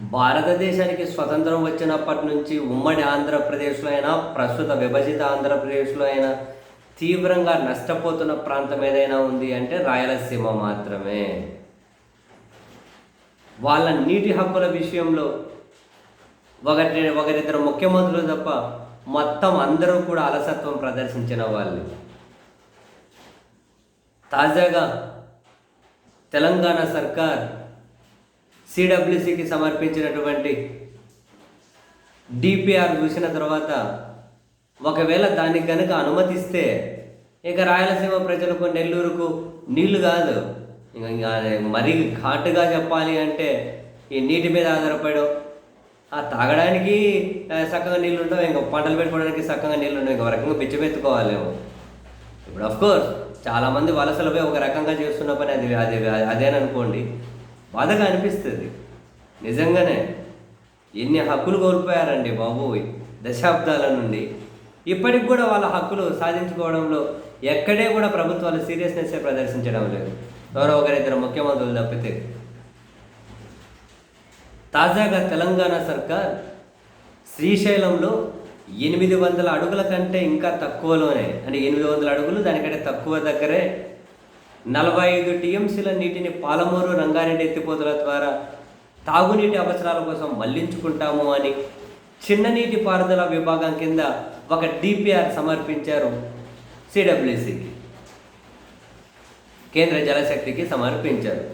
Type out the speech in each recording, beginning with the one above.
భారతదేశానికి స్వతంత్రం వచ్చినప్పటి నుంచి ఉమ్మడి ఆంధ్రప్రదేశ్లో అయినా ప్రస్తుత విభజిత ఆంధ్రప్రదేశ్లో అయినా తీవ్రంగా నష్టపోతున్న ప్రాంతం ఏదైనా ఉంది అంటే రాయలసీమ మాత్రమే. వాళ్ళ నీటి హక్కుల విషయంలో ఒకటి ఒకరిద్దరు ముఖ్యమంత్రులు తప్ప మొత్తం అందరూ కూడా అలసత్వం ప్రదర్శించిన వాళ్ళు. తాజాగా తెలంగాణ సర్కార్ సిడబ్ల్యూసికి సమర్పించినటువంటి డిపిఆర్ చూసిన తర్వాత ఒకవేళ దానికి కనుక అనుమతిస్తే ఇక రాయలసీమ ప్రజలకు నెల్లూరుకు నీళ్ళు కాదు. ఇంకా ఇంకా మరీ ఘాటుగా చెప్పాలి అంటే ఈ నీటి మీద ఆధారపడడం. ఆ తాగడానికి చక్కగా నీళ్ళు ఉండవు. ఇంకా పంటలు పెట్టుకోవడానికి చక్కగా నీళ్ళు ఉండవు. ఇంకా రకంగా రకంగా బిచ్చమెత్తుకోవాలేమో ఇప్పుడు అఫ్కోర్స్ చాలామంది వలసలపై ఒక రకంగా చేస్తున్న పని అది అది అదేననుకోండి. బాధగా అనిపిస్తుంది. నిజంగానే ఎన్ని హక్కులు కోల్పోయారండి బాబు దశాబ్దాల నుండి. ఇప్పటికి కూడా వాళ్ళ హక్కులు సాధించుకోవడంలో ఎక్కడే కూడా ప్రభుత్వాలు సీరియస్నెస్ ప్రదర్శించడం లేదు. ఎవరో ఒకరిద్దరు ముఖ్యమంత్రులు తప్పితే. తాజాగా తెలంగాణ సర్కార్ శ్రీశైలంలో ఎనిమిది వందల అడుగుల కంటే ఇంకా తక్కువలోనే అంటే ఎనిమిది వందల అడుగులు దానికంటే తక్కువ దగ్గరే నలభై ఐదు టీఎంసీల నీటిని పాలమూరు రంగారెడ్డి ఎత్తిపోతల ద్వారా తాగునీటి అవసరాల కోసం మళ్ళించుకుంటాము అని చిన్న నీటి పారుదల విభాగం కింద ఒక డిపిఆర్ సమర్పించారు సిడబ్ల్యూసికి కేంద్ర జలశక్తికి సమర్పించారు.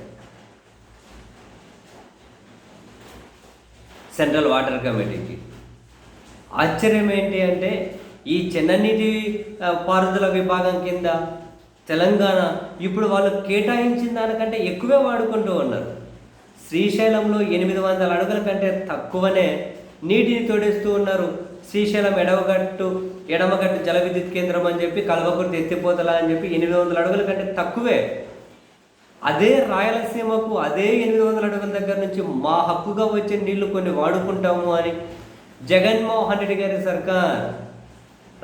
సెంట్రల్ వాటర్ కమిటీకి. ఆశ్చర్యం ఏంటి అంటే ఈ చిన్ననీటి నీటి పారుదల విభాగం కింద తెలంగాణ ఇప్పుడు వాళ్ళు కేటాయించిన దానికంటే ఎక్కువే వాడుకుంటూ ఉన్నారు. శ్రీశైలంలో ఎనిమిది వందల అడుగుల కంటే తక్కువనే నీటిని తోడేస్తూ ఉన్నారు. శ్రీశైలం ఎడవగట్టు ఎడమగట్టు జల విద్యుత్ కేంద్రం అని చెప్పి కల్వకుర్తి ఎత్తిపోతలా అని చెప్పి ఎనిమిది వందల అడుగుల కంటే తక్కువే. అదే రాయలసీమకు అదే ఎనిమిది వందల అడుగుల దగ్గర నుంచి మా హక్కుగా వచ్చే నీళ్ళు కొన్ని వాడుకుంటాము అని జగన్మోహన్ రెడ్డి గారి సర్కార్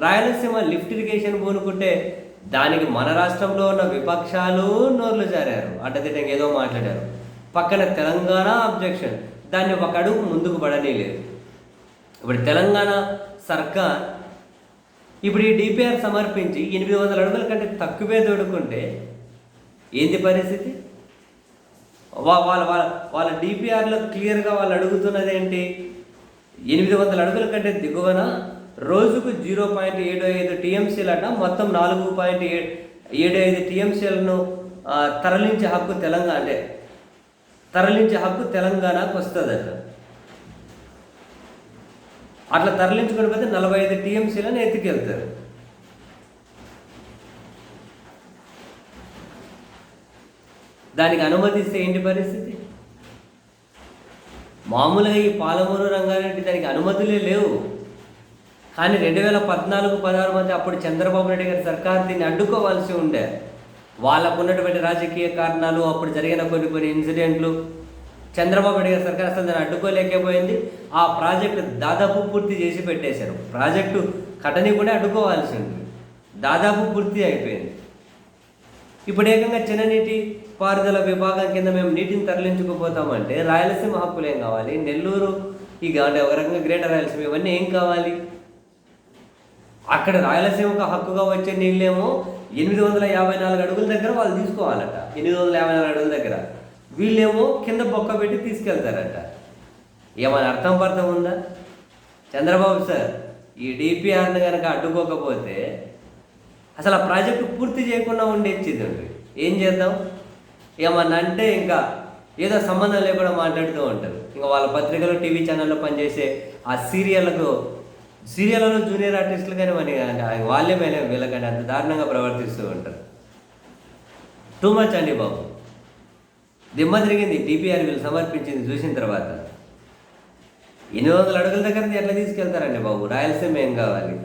రాయలసీమ లిఫ్ట్ ఇరిగేషన్ పూనుకుంటే దానికి మన రాష్ట్రంలో ఉన్న విపక్షాలు నోర్లు జారారు. అడ్డదిడ్డంగా ఏదో మాట్లాడారు. పక్కన తెలంగాణ అబ్జెక్షన్ దాన్ని ఒక అడుగు ముందుకు పడనీలేదు ఇప్పుడు తెలంగాణ సర్కార్ ఇప్పుడు ఈ డిపిఆర్ సమర్పించి ఎనిమిది వందల అడుగుల కంటే తక్కువే తోడుకుంటే ఏంది పరిస్థితి? వాళ్ళ వాళ్ళ వాళ్ళ డిపిఆర్లో క్లియర్గా వాళ్ళు అడుగుతున్నది ఏంటి ఎనిమిది వందల అడుగుల కంటే దిగువన? రోజుకు జీరో పాయింట్ ఏడు ఐదు టీఎంసీలట మొత్తం నాలుగు పాయింట్ ఏడు ఐదు టీఎంసీలను తరలించే హక్కు తెలంగాణ అంటే తరలించే హక్కు తెలంగాణకు వస్తుందట. అట్లా తరలించుకుని పోతే నలభై ఐదు టీఎంసీలను ఎత్తుకెళ్తారు. దానికి అనుమతిస్తే ఏంటి పరిస్థితి? మామూలుగా ఈ పాలమూరు రంగారెడ్డి దానికి అనుమతులే లేవు. కానీ రెండు వేల పద్నాలుగు పదహారు మధ్య అప్పుడు చంద్రబాబు నాయుడు గారి సర్కార్ దీన్ని అడ్డుకోవాల్సి ఉండే. వాళ్ళకు ఉన్నటువంటి రాజకీయ కారణాలు అప్పుడు జరిగిన కొన్ని కొన్ని ఇన్సిడెంట్లు చంద్రబాబు నాయుడు గారి సర్కార్ అసలు దాన్ని అడ్డుకోలేకపోయింది. ఆ ప్రాజెక్టు దాదాపు పూర్తి చేసి పెట్టేశారు. ప్రాజెక్టు కటని కూడా అడ్డుకోవాల్సి ఉంది. దాదాపు పూర్తి అయిపోయింది. ఇప్పుడు ఏకంగా చిన్ననీటి పారుదల విభాగం కింద మేము నీటిని తరలించుకుపోతామంటే రాయలసీమ హక్కులు ఏం కావాలి? నెల్లూరు ఇక అంటే ఒక రకంగా గ్రేటర్ రాయలసీమ ఇవన్నీ ఏం కావాలి? అక్కడ రాయలసీమకు హక్కుగా వచ్చే నీళ్ళేమో ఎనిమిది వందల యాభై నాలుగు అడుగుల దగ్గర వాళ్ళు తీసుకోవాలట. ఎనిమిది వందల యాభై నాలుగు అడుగుల దగ్గర. వీళ్ళేమో కింద బొక్క పెట్టి తీసుకెళ్తారట. ఏమైనా అర్థం పర్థం ఉందా? చంద్రబాబు సార్ ఈ డిపిఆర్ని కనుక అడ్డుకోకపోతే అసలు ఆ ప్రాజెక్టు పూర్తి చేయకుండా ఉండేచ్చేది అండి ఏం చేద్దాం? ఏమన్నా అంటే ఇంకా ఏదో సంబంధం లేకుండా మాట్లాడుతూ ఉంటారు. ఇంకా వాళ్ళ పత్రికలు టీవీ ఛానల్లో పనిచేసే ఆ సీరియల్లకు సీరియల్లో జూనియర్ ఆర్టిస్టులు కానీ మన వాళ్ళే మేలే వీళ్ళకంటే అంత దారుణంగా ప్రవర్తిస్తూ ఉంటారు. టూ మచ్ అండి బాబు. దిమ్మ తిరిగింది టీపీఆర్ వీళ్ళు సమర్పించింది చూసిన తర్వాత. ఎనిమిది వందల అడుగుల దగ్గర నుంచి ఎట్లా తీసుకెళ్తారండి బాబు? రాయలసీమ ఏం కావాలి?